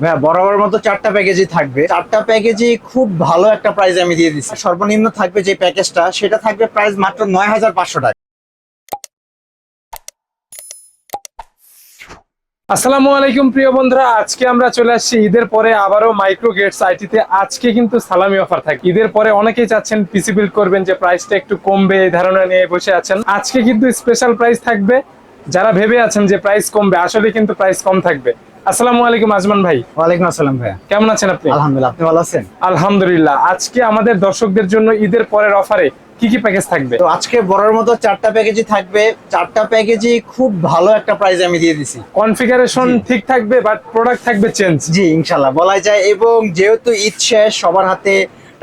হ্যাঁ বরাবর মতো চারটা প্যাকেজই থাকবে। চারটা প্যাকেজই খুব ভালো একটা প্রাইস আমি দিয়ে দিচ্ছি। সর্বনিম্ন থাকবে যে প্যাকেজটা সেটা থাকবে প্রাইস মাত্র নয় হাজার পাঁচশো টাকা। আসসালামু আলাইকুম, প্রিয় বন্ধুরা। আজকে আমরা চলে আসছি ঈদের পরে আবারও মাইক্রো গেটস আইটিতে আজকে কিন্তু সালামি অফার থাকে ঈদের পরে অনেকেই চাচ্ছেন পিসি বিল্ড করবেন যে প্রাইসটা একটু কমবে, এই ধারণা নিয়ে বসে আছেন। আজকে কিন্তু স্পেশাল প্রাইস থাকবে যারা ভেবে আছেন যে প্রাইস কমবে আসলে কিন্তু প্রাইস কম থাকবে। আসসালামু আলাইকুম আজমান ভাই। ওয়ালাইকুম আসসালাম ভাইয়া। কেমন আছেন আপনি? আলহামদুলিল্লাহ আপনি ভালো আছেন? আলহামদুলিল্লাহ। আজকে আমাদের দর্শকদের জন্য ঈদের পরের অফারে কি কি প্যাকেজ থাকবে? তো আজকে বড়র মতো চারটা প্যাকেজই থাকবে। চারটা প্যাকেজই খুব ভালো একটা প্রাইস আমি দিয়ে দিছি। কনফিগারেশন ঠিক থাকবে বাট প্রোডাক্ট থাকবে চেঞ্জ জি ইনশাল্লাহ বলা যায় এবং যেহেতু ঈদ শেষ সবার হাতে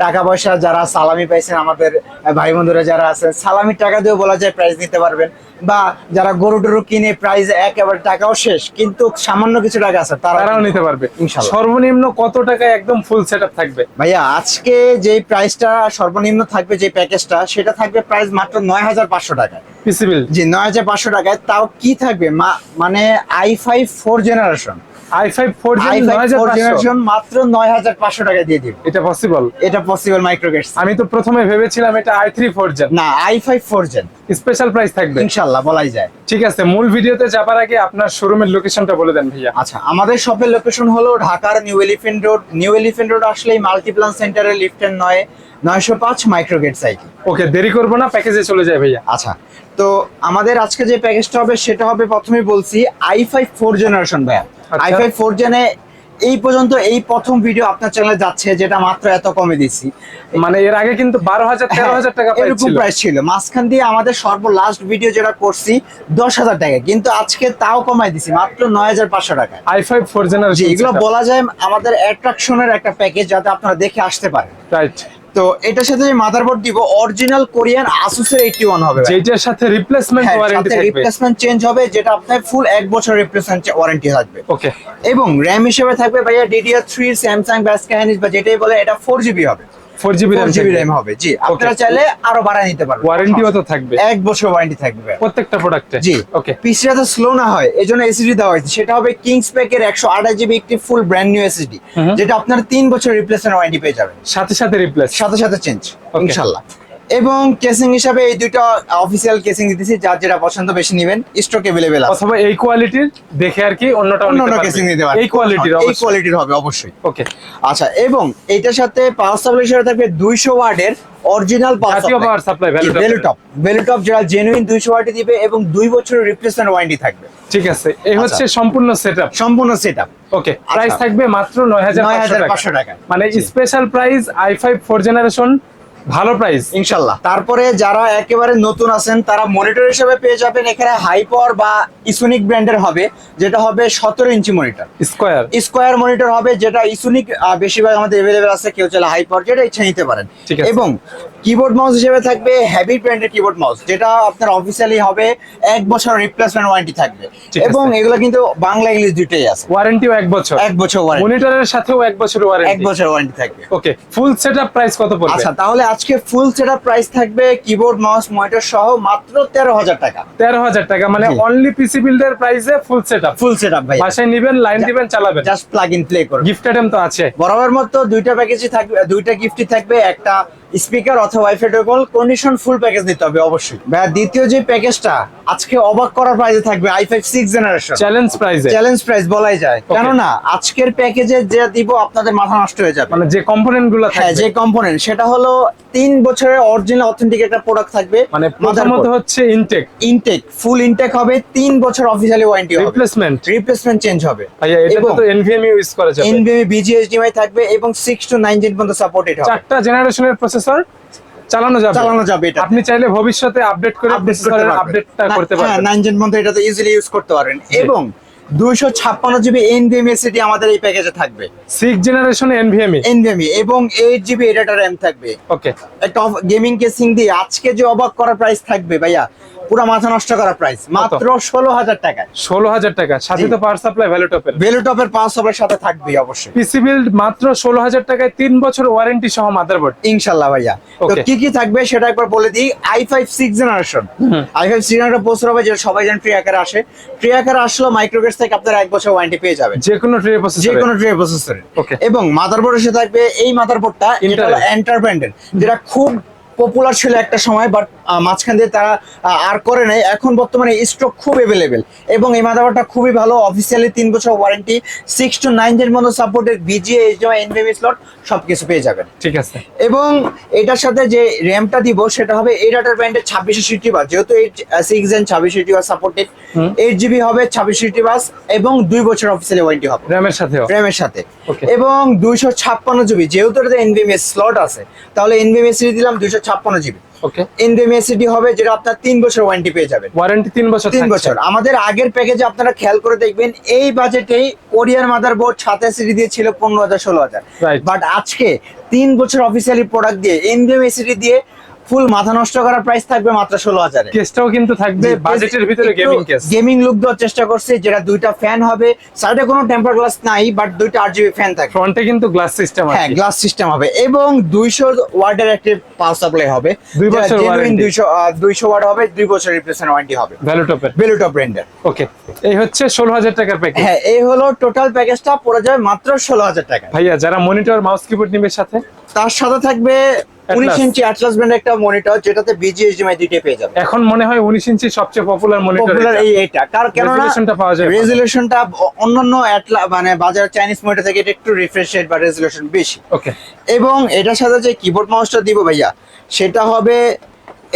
টাকা পয়সা যারা সালামি পাইছেন আমাদের ভাই বন্ধুরা যারা আছেন সালামির টাকা দিয়েও বলা যায় প্রাইজ নিতে পারবেন। বা যারা গরু টরু কিনে প্রাইস একেবারে টাকাও শেষ কিন্তু সামান্য কিছু টাকা আছে তারা তারাও নিতে পারবে। সর্বনিম্ন কত টাকায় একদম ফুল সেটআপ থাকবে? ভাইয়া আজকে যে প্রাইসটা সর্বনিম্ন থাকবে যে প্যাকেজটা সেটা থাকবে প্রাইস মাত্র নয় হাজার পাঁচশো টাকায়। বিল্ড জি নয় হাজার পাঁচশো টাকায় তাও কি থাকবে? মানে I five four generation I five four I five four generation মাত্র নয় হাজার পাঁচশো টাকায় দিয়ে দিব। এটা পসিবল এটা পসিবল মাইক্রোগেটস আমি তো প্রথমে ভেবেছিলাম এটা আই থ্রি ফোর জেন না I five four gen special price থাকবে। ইনশাল্লাহ বলাই যায়। ঠিক আছে মূল ভিডিওতে যাবার আগে আপনার শোরুমের লোকেশনটা বলে দেন ভাইয়া। আচ্ছা আমাদের শপের লোকেশন হলো ঢাকার New Elephant Road. New Elephant Road আসলেই মাল্টিপ্লান সেন্টারের লিফটের নয় নয়শো পাঁচ মাইক্রোগেট সাইকেল ওকে দেরি করব না প্যাকেজে চলে যায় ভাইয়া। আচ্ছা তো আমাদের আজকে যে প্যাকেজটা হবে সেটা হবে প্রথমেই বলছি আই ফাইভ ফোর জেনারেশন ভাইয়া। আই ফাইভ ফোর জেনে এই পর্যন্ত এই প্রথম ভিডিও আপনার চ্যানেলে যাচ্ছে যেটা মাত্র এত কমে দিছি মানে এর আগে কিন্তু বারো হাজার তেরো হাজার টাকা হ্যাঁ, এরকম প্রাইস ছিল। মাঝখান দিয়ে আমাদের সর্ব লাস্ট ভিডিও যেটা করছি দশ হাজার টাকা। কিন্তু আজকে তাও কমাই দিছি মাত্র নয় হাজার পাঁচশো টাকা। আই ফাইভ ফোর জেনারেশন এগুলো বলা যায় আমাদের অ্যাট্রাকশনের একটা প্যাকেজ যাতে আপনারা দেখে আসতে পারেন। রাইট তো এটার সাথে যে মাদারবোর্ড দিব অরিজিনাল কোরিয়ান আসুসের এইটি ওয়ান হবে ভাই। যেটার সাথে রিপ্লেসমেন্ট হ্যাঁ, ওয়ারেন্টি থাকবে। রিপ্লেসমেন্ট চেঞ্জ হবে যেটা আপনার ফুল এক বছর রিপ্লেসমেন্ট ওয়ারেন্টি থাকবে। ওকে এবং র্যাম হিসেবে থাকবে ভাইয়া ডিডিআর থ্রি স্যামসাং ব্যাসকাহানিস বা যেটাই বলে এটা ফোর জিবি হবে। Four GB four GB RAM হবে জি। আপনারা চাইলে আরও বাড়ায় নিতে পারবেন। ওয়ারেন্টিও তো থাকবে। এক বছর ওয়ারেন্টি থাকবে। প্রত্যেকটা প্রোডাক্টে জি। ওকে স্লো না হয় এই জন্য এসএসডি দেওয়া হয়েছে। সেটা হবে কিংস প্যাকের একশো আঠাশ জিবি একটি ফুল ব্র্যান্ড নিউ এসএসডি যেটা আপনার তিন বছর রিপ্লেসমেন্ট ওয়ারেন্টি পেয়ে যাবেন। সাথে সাথে রিপ্লেস সাথে সাথে চেঞ্জ. ইনশাল্লাহ এবং কেসিং হিসাবে এই দুইটা অফিসিয়াল কেসিং দিতেছি যার যেটা পছন্দ বেশি নেবেন স্টক এভেলেবেল আছে। অথবা এই কোয়ালিটির দেখে আর কি অন্যটা অন্য কেসিং নিতে পারেন এই কোয়ালিটির এই কোয়ালিটির হবে অবশ্যই। ওকে আচ্ছা এবং এইটার সাথে পাওয়ার সাপ্লাই হিসেবে থাকবে দুইশো ওয়ার্ডের original power supply, value top। Value top value top যেটা জেনুইন দুইশো ওয়ার্ডে দিবে এবং দুই বছরের রিপ্লেসমেন্ট ওয়ারেন্টি থাকবে। ঠিক আছে। এই আচ্ছা। হচ্ছে সম্পূর্ণ সেটআপ সম্পূর্ণ সেট আপ ওকে প্রাইস থাকবে মাত্র নয় হাজার 9,500 টাকা। মানে special price I five four generation ভালো প্রাইস ইনশাল্লাহ তারপরে যারা একেবারে নতুন আছেন তারা মনিটর হিসেবে পেয়ে যাবেন এখানে হাই পাওয়ার বা ইসোনিক ব্র্যান্ডের হবে যেটা হবে সতেরো inch monitor square square monitor হবে যেটা ইসোনিক বেশিরভাগ আমাদের এভেলেবেল আছে কেউ চাইলে হাই পাওয়ার যেটা ইচ্ছা নিতে পারেন। এবং কিবোর্ড মাউস হিসেবে থাকবে হেভি ব্র্যান্ডের কিবোর্ড মাউস যেটা আপনার অফিসিয়ালি হবে এক বছর রিপ্লেসমেন্ট ওয়ারেন্টি থাকবে। এবং এগুলো কিন্তু বাংলা ইংলিশ দুটোই আছে। ওয়ারেন্টিও এক বছর। এক বছর ওয়ারেন্টি মনিটরের সাথেও এক বছর ওয়ারেন্টি এক বছর ওয়ারেন্টি থাকবে। ওকে ফুল সেটআপ প্রাইস কত পড়বে? আচ্ছা তাহলে আজকে ফুল সেটআপ প্রাইস থাকবে কিবোর্ড মাউস মনিটর সহ মাত্র তেরো হাজার টাকা। তেরো হাজার টাকা মানে অনলি পিসি বিল্ডের প্রাইসে ফুল সেটআপ ফুল সেটআপ ভাই বাসায় নেবেন লাইন দিবেন চালাবেন। জাস্ট প্লাগ ইন প্লে করুন গিফট আইটেম তো আছে। বরাবর মতো দুইটা প্যাকেজই থাকবে দুইটা গিফটই থাকবে একটা স্পিকার অথবা ওয়াইফাই টোকল কন্ডিশন ফুল প্যাকেজ নিতে হবে অবশ্যই। ভাইয়া দ্বিতীয় যে প্যাকেজটা আজকে অবাক করার প্রাইসে থাকবে I five six generation challenge প্রাইসে চ্যালেঞ্জ প্রাইস বলাই যায়। কেননা আজকের প্যাকেজে যে দিব আপনাদের মাথা নষ্ট হয়ে যাবে। মানে যে কম্পোনেন্টগুলো হ্যাঁ থাকবে। যে কম্পোনেন্ট সেটা হলো তিন বছরের অরিজিনাল অথেন্টিক একটা প্রোডাক্ট থাকবে। মানে প্রথমত হচ্ছে ইনটেক ইনটেক ফুল ইনটেক হবে তিন বছর অফিসিয়ালি ওয়ারেন্টি হবে। রিপ্লেসমেন্ট রিপ্লেসমেন্ট চেঞ্জ হবে। ভাইয়া এটা তো এনভিএমই ইউজ করা যাবে এনবিএমই বিজিএসডিএমআই থাকবে এবং সিক্স টু নাইন জেন পর্যন্ত সাপোর্টেড হবে। চারটা জেনারেশনের প্রসেসর চালানো যাবে? চালানো যাবে এটা আপনি চাইলে ভবিষ্যতে আপডেট করে করতে প্রসেসরের পারবেন। আপডেটটা করতে হ্যাঁ পারবেন। নাইন জেন মধ্যে এটাতে ইজিলি ইউজ করতে পারবেন। এবং দুইশো ছাপ্পান্ন জিবি এনভিএমএ সিটি আমাদের এই প্যাকেজে থাকবে। সিক্স জেনারেশন এনভিএমএ এনভিএমএ এবং এইট জিবি এডাটা র্যাম থাকবে। ওকে একটা গেমিং কেসিং দিয়ে আজকে যে অবাক করার প্রাইস থাকবে ভাইয়া পুরো মাথা নষ্ট করা প্রাইস মাত্র ষোলো হাজার টাকায়। ষোলো হাজার টাকা সাথে। তো পাওয়ার সাপ্লাই ভ্যালু টপের ভ্যালু টপের পাঁচ সবের সাথে থাকবেই অবশ্যই। পিসি বিল্ড মাত্র ষোলো হাজার টাকায় তিন বছর ওয়ারেন্টি সহ মাদারবোর্ড ইনশাল্লাহ ভাইয়া। তো কি কি থাকবে সেটা একবার বলে দিই। I five six generation I five six generation processor হবে যেটা সবাই জানেন ট্রি আকারে আসে। ট্রি আকারে আসলেও মাইক্রোগেটস থেকে আপনারা এক বছর ওয়ারেন্টি পেয়ে যাবেন। যে কোনো ট্রে যে প্রসেসর কোনো ট্রে প্রসেসরের Okay. এবং মাদারবোর্ডের সাথে থাকবে এই মাদারবোর্ডটা এটা হলো। যেটা খুব পপুলার ছিল একটা সময় বাট মাঝখান দিয়ে তারা আর করে নাই। এখন বর্তমানে স্টক খুব এভেলেবেল এবং এই মাদারবোর্ডটা খুবই ভালো। অফিসিয়ালি তিন বছর ওয়ারেন্টি সিক্স টু নাইন এর মতো supported VGA HDMI NVMe slot সবকিছু পেয়ে যাবেন। ঠিক আছে। এবং এটার সাথে যে র্যামটা দিব সেটা হবে এই ডাটার ব্র্যান্ডের ছাব্বিশশো সিটি বাস যেহেতু এইট সিক্স এন ছাব্বিশ CT bus supported eight GB হবে ছাব্বিশ সিটি বাস এবং দুই বছর অফিসিয়ালি ওয়ারেন্টি হবে। র্যামের সাথেও? র্যামের সাথে। এবং দুইশো ছাপ্পান্ন জিবি যেহেতু এটাতে এনভিএমএস স্লট আছে তাহলে এনভিএমএস দিলাম দুইশো ছাপ্পান্ন জিবি ওকে এনভিএমএস হবে যেটা আপনার তিন বছর ওয়ারেন্টি পেয়ে যাবেন। ওয়ারেন্টি তিন বছর তিন বছর। আমাদের আগের প্যাকেজে আপনারা খেয়াল করে দেখবেন এই বাজেটেই কোরিয়ার মাদারবোর্ড সাথে সিডি দিয়ে ছিল পনেরো হাজার ষোলো হাজার। বাট আজকে তিন বছর অফিসিয়ালি প্রোডাক্ট দিয়ে এনডিএমএসিডি দিয়ে ফুল মাথা নষ্ট করার প্রাইস থাকবে মাত্র ষোলো হাজারে। কেসটাও কিন্তু থাকবে বাজেটের ভিতরে গেমিং কেস গেমিং লুক দেওয়ার চেষ্টা করছে যেটা দুইটা ফ্যান হবে। সাইডে কোনো টেম্পার গ্লাস নাই বাট দুইটা আট জিবি ফ্যান থাকবে ফ্রন্টে কিন্তু গ্লাস সিস্টেম হ্যাঁ গ্লাস সিস্টেম হবে। এবং দুইশো ওয়ার্ডের একটি পাওয়ার সাপ্লাই হবে। দুই বছর। দুইশো দুইশো ওয়ার্ড হবে দুই বছর রিপ্লেসমেন্ট ওয়ারেন্টি হবে। ভ্যালু টপের বেলুটপ ব্র্যান্ডের ওকে এই হচ্ছে ষোলো হাজার টাকার প্যাকেজ হ্যাঁ এই হলো টোটাল প্যাকেজটা পড়ে যাবে মাত্র ষোলো হাজার টাকা ভাইয়া যারা মনিটর মাউস কিবোর্ড নিবে সাথে? তার সাথে থাকবে উনিশ ইঞ্চি অ্যাটলাস ব্র্যান্ডের একটা মনিটর যেটাতে বিজিএসডিএমআই দুইটাই পেয়ে যাবে। এখন মনে হয় উনিশ ইঞ্চি সবচেয়ে পপুলার মনিটর পপুলার এই এইটা। কার কেননা রেজুলেশনটা পাওয়া যায় রেজুলেশনটা অন্যান্য Atla- মানে বাজার চাইনিজ মনিটর থেকে এটা একটু রিফ্রেশ রেট বা রেজুলেশন বেশি। ওকে এবং এটার সাথে যে কিবোর্ড মাউসটা দিব ভাইয়া সেটা হবে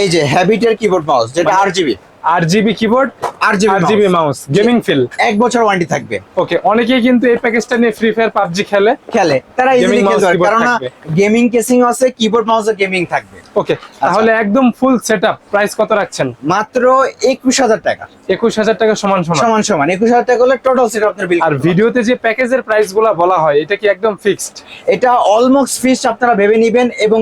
এই যে হ্যাবিটের কিবোর্ড মাউস যেটা মানে- R GB R GB keyboard R GB R GB mouse gaming feel এক বছর ওয়ারেন্টি থাকবে। ওকে অনেকেই কিন্তু এই প্যাকেজটা নিয়ে ফ্রি ফায়ার পাবজি খেলে। খেলে। তারা ইজিলি খেলতে পারে। কারণ গেমিং কেসিং আছে কিবোর্ড মাউসে গেমিং থাকবে। ওকে তাহলে একদম ফুল সেটআপ প্রাইস কত রাখছেন? মাত্র একুশ হাজার টাকা। একুশ হাজার টাকা সমান সমান। সমান সমান। একুশ হাজার টাকা হলে টোটাল সেট আপনার বিল আর ভিডিওতে যে প্যাকেজের প্রাইসগুলা বলা হয় এটা কি একদম ফিক্সড এটা অলমোস্ট ফিক্সড আপনারা ভেবে নেবেন এবং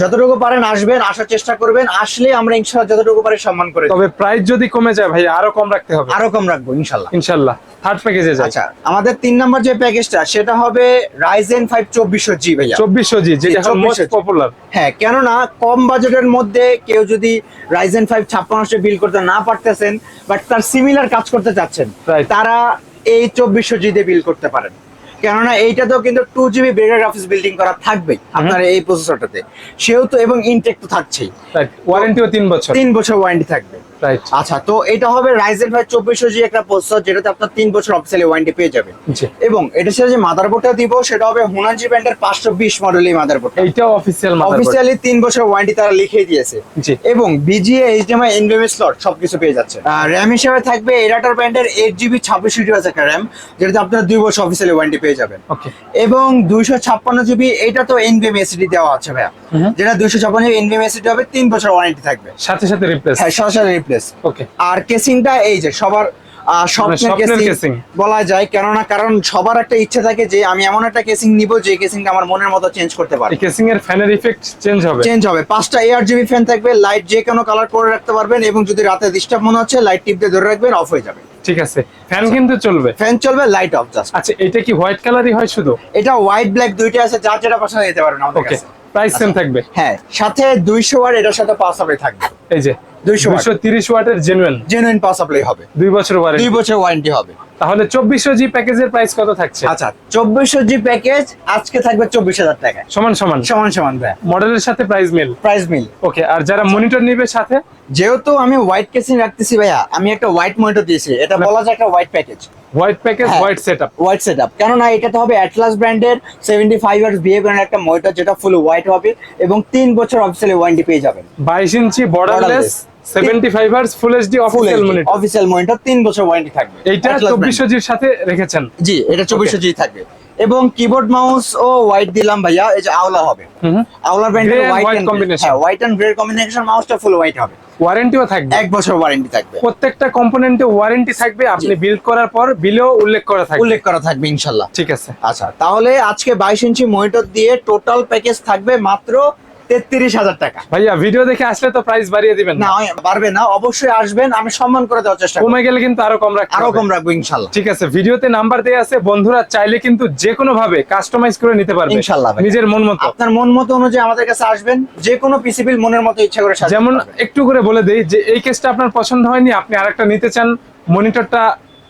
যতটুকু পারেন আসবেন আসার চেষ্টা করবেন। আসলে আমরা ইনশাল্লাহ যতটুকু পারি সম্মান করে তবে প্রাইস যদি কমে যায় ভাই আরও কম রাখতে হবে। আরও কম রাখব ইনশাল্লাহ ইনশাল্লাহ থার্ড প্যাকেজে আচ্ছা আমাদের তিন নম্বর যে প্যাকেজটা সেটা হবে রাইজেন ফাইভ চব্বিশশো জি ভাইয়া। চব্বিশশো জি যেটা মোস্ট পপুলার হ্যাঁ কেননা কম বাজেটের মধ্যে কেউ যদি রাইজেন ফাইভ ছাপ্পান্নশো বিল করতে না পারতেছেন বাট তার সিমিলার কাজ করতে চাচ্ছেন তারা এই চব্বিশশো জি দিয়ে বিল করতে পারেন। কেননা এইটাতেও কিন্তু two GB better office building করা থাকবেই আপনার এই প্রসেসরটাতে সেহেতু এবং ইনটেক তো থাকছেই। ওয়ারেন্টিও তিন বছর। তিন বছর ওয়ারেন্টি থাকবে। রাইট আচ্ছা তো এটা হবে রাইজেন ফাইভ চব্বিশশো জি একটা প্রসেসর যেটাতে আপনার তিন বছর অফিসিয়ালি ওয়ারেন্টি পেয়ে যাবেন এবং এটার সাথে যে মাদারবোর্ডটা দিব সেটা হবে হুনানজি ব্র্যান্ডের পাঁচশো বিশ মাদারবোর্ড অফিসিয়াল অফিসিয়ালি তিন বছর ওয়ারেন্টি তারা লিখে দিয়েছে। এবং বিজিএ এইচডিএমআই স্লট সবকিছু পেয়ে যাচ্ছে। র্যাম হিসেবে থাকবে এরাটার ব্র্যান্ডের এইট জিবি ছাব্বিশ জিবি আছে একটা র্যাম যেটাতে আপনার দুই বছর অফিসিয়ালি ওয়ারেন্টি পেয়ে যাবেন। এবং দুইশো ছাপ্পান্ন জিবি এটা তো এনভিএম এসিডি দেওয়া আছে ভাইয়া। যেটা দুইশো ছাপ্পান্ন জিবি এনভিএম এসিডি হবে তিন বছর ওয়ারেন্টি থাকবে। সাথে সাথে রিপ্লেস হ্যাঁ সরাসরি রিপ্লেস আর কেসিংটা এই যে সবার স্বপ্নের মানে কেসিং বলা যায়। কেননা কারণ সবার একটা ইচ্ছে থাকে যে আমি এমন একটা কেসিং নিব যে কেসিংটা আমার মনের মতো চেঞ্জ করতে পারে। কেসিং এর ফ্যানের ইফেক্ট চেঞ্জ হবে। চেঞ্জ হবে। পাঁচটা এয়ার জিবি ফ্যান থাকবে লাইট যে কোনো কালার করে রাখতে পারবেন এবং যদি রাতে ডিস্টার্ব মনে হচ্ছে লাইট টিপ দিয়ে ধরে রাখবেন অফ হয়ে যাবে। ঠিক আছে। ফ্যান কিন্তু চলবে। ফ্যান চলবে লাইট অফ জাস্ট আচ্ছা এটা কি হোয়াইট কালারই হয় শুধু? এটা হোয়াইট ব্ল্যাক দুইটা আছে যার যেটা পছন্দ যেতে পারবেন আমাদের কাছে। প্রাইস সেম থাকবে। হ্যাঁ সাথে দুইশো ওয়াট এটার সাথে পাওয়ার সাপ্লাই থাকবে। এই যে 200 watt। দুশো ওয়াটের জেনুইন জেনুইন পাওয়ার সাপ্লাই হবে। দুই বছর দুই ওয়ারেন্টি বছর ওয়ারেন্টি হবে। তাহলে চব্বিশশো জি প্যাকেজের প্রাইস কত থাকছে? আচ্ছা জি প্যাকেজ আজকে থাকবে চব্বিশ হাজার টাকা সমান সমান। সমান সমান ভাই মডেলের সাথে প্রাইস মিল প্রাইস মিল ওকে আর যারা মনিটর নিবে সাথে? যেহেতু আমি হোয়াইট কেসিং রাখতেছি ভাইয়া আমি একটা হোয়াইট মনিটর দিয়েছি। এটা বলা যায় একটা হোয়াইট প্যাকেজ হোয়াইট প্যাকেজ হ্যাঁ। হোয়াইট সেটআপ হোয়াইট হবে অ্যাটলাস ব্র্যান্ডের ইয়ার্স একটা মনিটর যেটা ফুল হোয়াইট হবে এবং তিন বছর অফিসিয়ালি ওয়ারেন্টি পেয়ে যাবেন। বাইশ inch borderless Borderless। Seventy five hertz full HD monitor monitor তিন বছর ওয়ারেন্টি থাকবে। brand। জির সাথে রেখেছেন। জি এটা চব্বিশশো জি থাকবে। এবং কিবোর্ড মাউস ও হোয়াইট দিলাম ভাইয়া এই যে আওলা হবে। আওলা ব্র্যান্ডের হোয়াইট combination। হ্যাঁ হোয়াইট এন্ড গ্রে কম্বিনেশন মাউসটা ফুল হোয়াইট হবে। ওয়ারেন্টিও থাকবে। এক বছর ওয়ারেন্টি থাকবে। প্রত্যেকটা কম্পোনেন্টে ওয়ারেন্টি থাকবে আপনি বিল্ড করার পর বিলেও উল্লেখ করা থাকবে। উল্লেখ করা থাকবে ইনশাল্লাহ। ঠিক আছে। আচ্ছা তাহলে আজকে বাইশ ইঞ্চি মনিটর দিয়ে টোটাল প্যাকেজ থাকবে মাত্র তেত্রিশ হাজার টাকা। ভাইয়া ভিডিও দেখে আসলে তো প্রাইস বাড়িয়ে দিবেন না। পারবে না অবশ্যই আসবেন আমি সম্মান করে দেওয়ার চেষ্টা কমে গেলে কিন্তু আরও কম রাখতে আরও কম রাখব ইনশাল্লাহ। ঠিক আছে ভিডিওতে নাম্বার দেওয়া আছে বন্ধুরা চাইলে কিন্তু যে কোনো ভাবে কাস্টমাইজ করে নিতে পারবে। ইনশাল্লাহ নিজের মন মতো। আপনার মন মতো অনুযায়ী আমাদের কাছে আসবেন যে কোনো পিসিবিল মনের মতো ইচ্ছা করে যেমন একটু করে বলে দেই যে এই কেসটা আপনার পছন্দ হয়নি আপনি আরেকটা নিতে চান মনিটরটা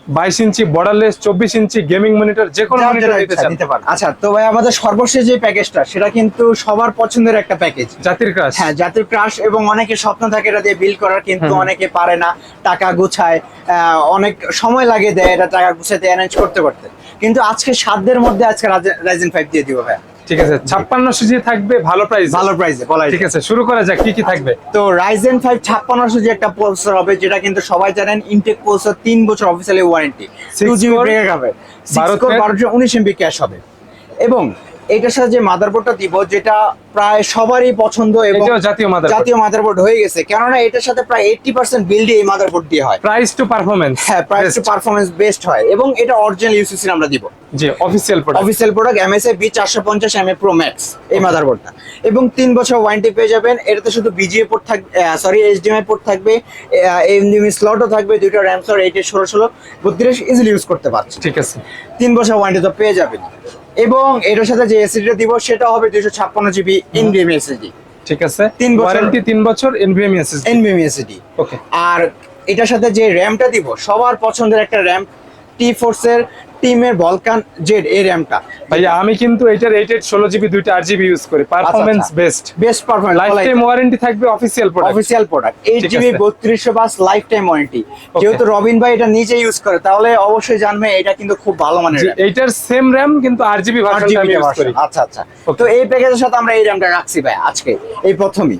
বাইশ ইঞ্চি বর্ডারলেস চব্বিশ ইঞ্চি গেমিং মনিটর যে কোনো মনিটর নিতে। আচ্ছা তো ভাই আমাদের সর্বশেষ যে প্যাকেজটা সেটা কিন্তু সবার পছন্দের একটা প্যাকেজ জাতির ক্রাশ হ্যাঁ জাতির ক্রাশ এবং অনেকে স্বপ্ন থাকে এটা দিয়ে বিল করার কিন্তু অনেকে পারে না টাকা গুছায় অনেক সময় লাগে দেয় এটা টাকা গুছাতে অ্যারেঞ্জ করতে করতে। কিন্তু আজকে সাধ্যের মধ্যে আজকে রাইজেন ফাইভ দিয়ে দিব ভাই। ঠিক আছে ছাপ্পান্ন জি থাকবে ভালো প্রাইস ভালো প্রাইসে বলাই ঠিক আছে শুরু করা যাক কি কি থাকবে? তো Ryzen ফাইভ ছাপ্পান্নশো যে একটা প্রসেসর হবে যেটা কিন্তু সবাই জানেন ইনটেক প্রসেসর তিন বছর officially warranty Six two GB break হবে। বারো সিক্স কোর thread। বারোশো উনিশ এমবি ক্যাশ হবে। এবং এটার সাথে যে মাদারবোর্ডটা দিব যেটা প্রায় সবারই পছন্দ এবং জাতীয় মাদার জাতীয় মাদারবোর্ড হয়ে গেছে। কেননা এটার সাথে প্রায় এইটটি পার্সেন্ট বিল্ডই এই মাদারবোর্ড দিয়ে হয়। প্রাইস টু পারফরমেন্স হ্যাঁ প্রাইস টু পারফরমেন্স বেস্ট হয় এবং এটা অরিজিনাল ইউসিসি আমরা দিব। জি official product official product MSA B চারশো পঞ্চাশ এম এ প্রো ম্যাক্স এই মাদারবোর্ডটা এবং তিন বছর ওয়ারেন্টি পেয়ে যাবেন। এটাতে শুধু বিজিএ পোর্ট থাকবে সরি এইচডিএমআই পোর্ট থাকবে এমডিএমই স্লটও থাকবে দুইটা র্যাম সর এইটের ষোলো ষোলো বত্রিশ ইজিলি ইউজ করতে পারছে ঠিক আছে। তিন বছর ওয়ারেন্টি তো পেয়ে যাবেন। এবং এটার সাথে যে এসিডিটা দিব সেটা হবে দুইশো ছাপ্পান্ন জিবি এনবিএমই এসএসডি ঠিক আছে। তিন বছর- ওয়ারেন্টি তিন বছর NVMe SSD NVMe SSD okay আর এটার সাথে যে র্যামটা দিব সবার পছন্দের একটা র্যাম টি ফোর্সের টিমের বলকান জেড এই র্যামটা। ভাইয়া আমি কিন্তু এটার এইট এইট ষোলো জিবি দুইটা আট জিবি ইউজ করি। Performance. Best best performance life time warranty থাকবে official product official product eight GB. বত্রিশশো বাস লাইফ টাইম ওয়ারেন্টি যেহেতু রবিন ভাই এটা নিজে ইউজ করে তাহলে অবশ্যই জানবে এটা কিন্তু খুব ভালো মানের। এইটার সেম র্যাম কিন্তু আট জিবি আচ্ছা আচ্ছা। তো এই প্যাকেজের সাথে আমরা এই র্যামটা রাখছি ভাই আজকে। এই প্রথমেই।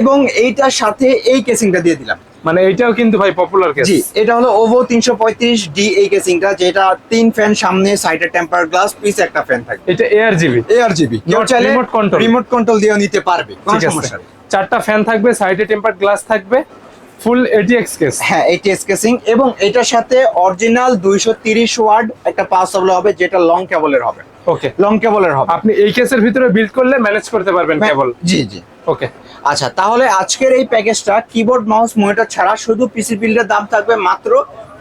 এবং এইটার সাথে এই কেসিংটা দিয়ে দিলাম। মানে এটাও কিন্তু ভাই পপুলার কেস জি এটা হলো ওভো তিনশো পঁয়ত্রিশ ডি এই কেসিংটা যেটা তিন ফ্যান সামনে সাইডে টেম্পার গ্লাস পিস একটা ফ্যান থাকবে। এটা AR GB AR GB remote control। Remote control দিয়েও নিতে পারবে কোনো সমস্যা নেই। চারটা ফ্যান থাকবে সাইডে টেম্পার গ্লাস থাকবে ফুল এটিএক্স কেস হ্যাঁ এটিএস কেসিং এবং এটার সাথে অরিজিনাল দুইশো তিরিশ ওয়ার্ড একটা পাস হবে যেটা লং কেবলের হবে। ওকে লং কেবলের হবে। আপনি এই কেসের ভিতরে বিল্ড করলে ম্যানেজ করতে পারবেন কেবল জি জি। ওকে আচ্ছা তাহলে আজকের এই প্যাকেজটা কিবোর্ড মাউস মনিটর ছাড়া শুধু পিসি বিল্ডের দাম থাকবে মাত্র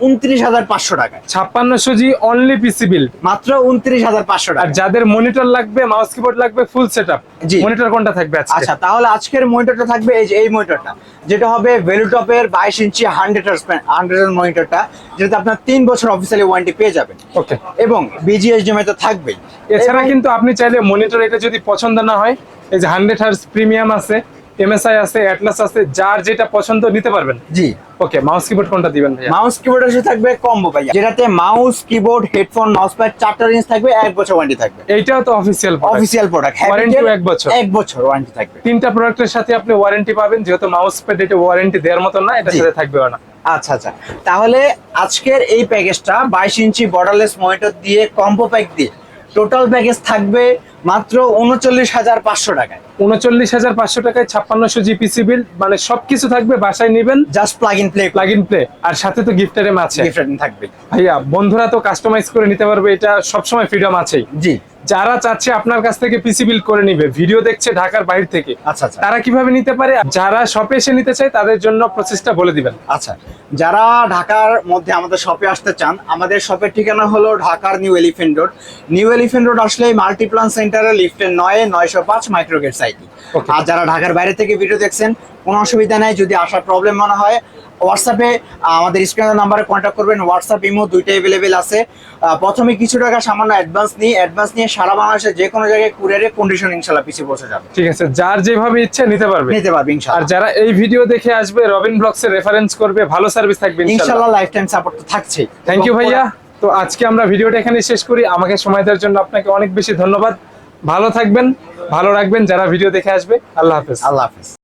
উনত্রিশ হাজার পাঁচশো টাকায়। ছাপ্পান্নশো জি অনলি পিসি বিল্ড মাত্র উনত্রিশ হাজার পাঁচশো আর টাকা যাদের মনিটর লাগবে মাউস কিবোর্ড লাগবে ফুল সেটআপ জি। মনিটর কোনটা থাকবে আচ্ছা তাহলে আজকের মনিটরটা থাকবে এই যে এই মনিটরটা যেটা হবে ভ্যালুটপের বাইশ ইঞ্চি হান্ড্রেড হান্ড্রেড মনিটরটা যেটাতে আপনার তিন বছর অফিসিয়ালি ওয়ারেন্টি পেয়ে যাবেন। ওকে এবং বিজিএসডিএমআই তো থাকবেই। এছাড়া কিন্তু আপনি চাইলে মনিটর এটা যদি পছন্দ না হয় এই যে হান্ড্রেড হার্স প্রিমিয়াম আছে এমএসআই আছে অ্যাটলাস আছে যার যেটা পছন্দ নিতে পারবেন। জি। ওকে মাউস কিবোর্ড কোনটা দিবেন ভাইয়া? মাউস কিবোর্ড এসে থাকবে কম্বো ভাইয়া। যেটাতে mouse keyboard headphone mouse pad চারটা রেঞ্জ থাকবে এক বছর ওয়ারেন্টি থাকবে। এইটাও তো অফিসিয়াল অফিসিয়াল প্রোডাক্ট Warranty ও এক বছর। এক বছর ওয়ারেন্টি থাকবে। তিনটা প্রোডাক্টের সাথে আপনি ওয়ারেন্টি পাবেন যেহেতু মাউস প্যাড এটা ওয়ারেন্টি দেওয়ার মতো না এটার জি। সাথে থাকবেও না। আচ্ছা আচ্ছা। তাহলে আজকের এই প্যাকেজটা বাইশ ইঞ্চি বর্ডারলেস মনিটর দিয়ে কম্বো প্যাক দিয়ে টোটাল প্যাকেজ থাকবে মাত্র উনচল্লিশ হাজার পাঁচশো টাকায়। উনচল্লিশ হাজার পাঁচশো টাকায় ছাপ্পান্নশো জিপিসি বিল মানে সবকিছু থাকবে বাসায় নেবেন। Just plug in play plug in play আর সাথে তো গিফটের আছে। ডিফারেন্ট থাকবে। ভাইয়া বন্ধুরা তো কাস্টমাইজ করে নিতে পারবে এটা সবসময় ফ্রিডম আছেই। জি। যারা চাচ্ছে আপনার কাছ থেকে পিসি বিল করে নিবে ভিডিও দেখছে ঢাকার বাইরে থেকে আচ্ছা আচ্ছা। তারা কীভাবে নিতে পারে? যারা শপে এসে নিতে চায় তাদের জন্য প্রসেসটা বলে দিবেন। আচ্ছা যারা ঢাকার মধ্যে আমাদের শপে আসতে চান আমাদের শপের ঠিকানা হলো ঢাকার New Elephant Road New Elephant Road আসলে মাল্টিপ্লান সেন্টারে লিফটের নয় নয়শো পাঁচ মাইক্রোগেট সাইটি. আর যারা ঢাকার বাইরে থেকে ভিডিও দেখছেন কোনো অসুবিধা নাই যদি আসার প্রবলেম মনে হয় হোয়াটসঅ্যাপে আমাদের স্ক্রিনের নাম্বারে কন্ট্যাক্ট করবেন হোয়াটসঅ্যাপ ইমো দুইটা অ্যাভেলেবেল আছে। প্রথমে কিছু টাকা সামান্য অ্যাডভান্স নিই অ্যাডভান্স নিয়ে সারা বাংলাদেশে যে কোনো জায়গায় কুরিয়ারে কন্ডিশন ইনশাল্লাহ পিছিয়ে বসে যাবে। ঠিক আছে যার যেভাবে ইচ্ছে নিতে পারবে। নিতে পারবে আর যারা এই ভিডিও দেখে আসবে রবিন ব্লগস এর রেফারেন্স করবে ভালো সার্ভিস থাকবে ইনশাল্লাহ। লাইফ টাইম সাপোর্ট তো থাকছেই। থ্যাংক ইউ ভাইয়া। তো আজকে আমরা ভিডিওটা এখানে শেষ করি। আমাকে সময় দেওয়ার জন্য আপনাকে অনেক বেশি ধন্যবাদ। ভালো থাকবেন ভালো রাখবেন যারা ভিডিও দেখে আসবে। আল্লাহ হাফেজ। আল্লাহ হাফিজ।